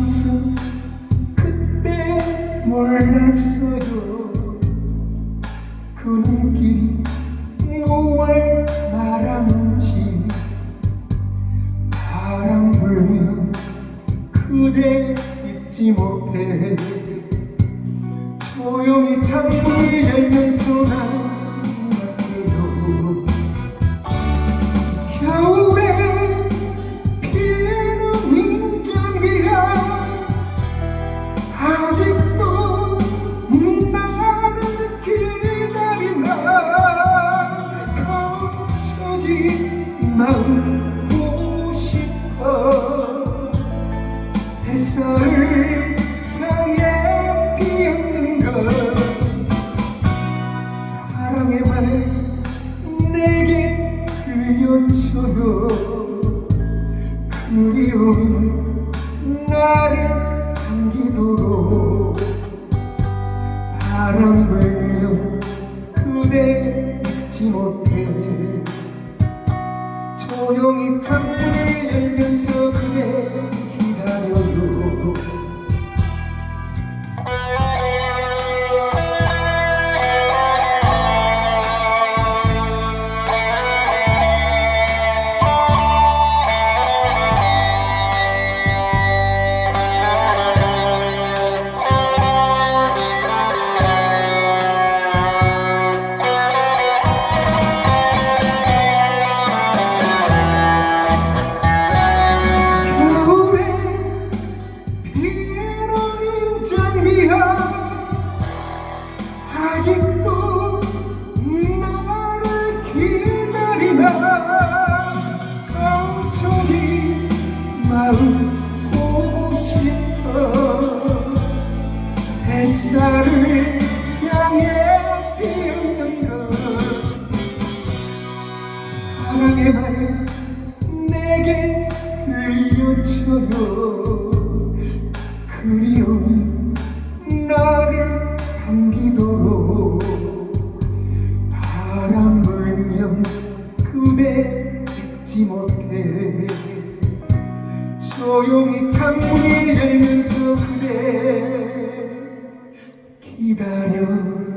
없어. 그때 몰랐어요 그 눈길이 무얼 말하는지 바람 불면 그대 잊지 못해. 조용히 창문을 열면서 나 보고 싶어. 햇살을 향해 피었는 것. 사랑의 말 내게 들려줘요. 그리움이 나를 안기도록. 바람 불면 그대 잊지 못해 조용히 열면서 그대 들려줘요. 그리움이 나를 감기도록 바람 불면 그대 잊지 못해. 조용히 창문을 열면서 그대 기다려요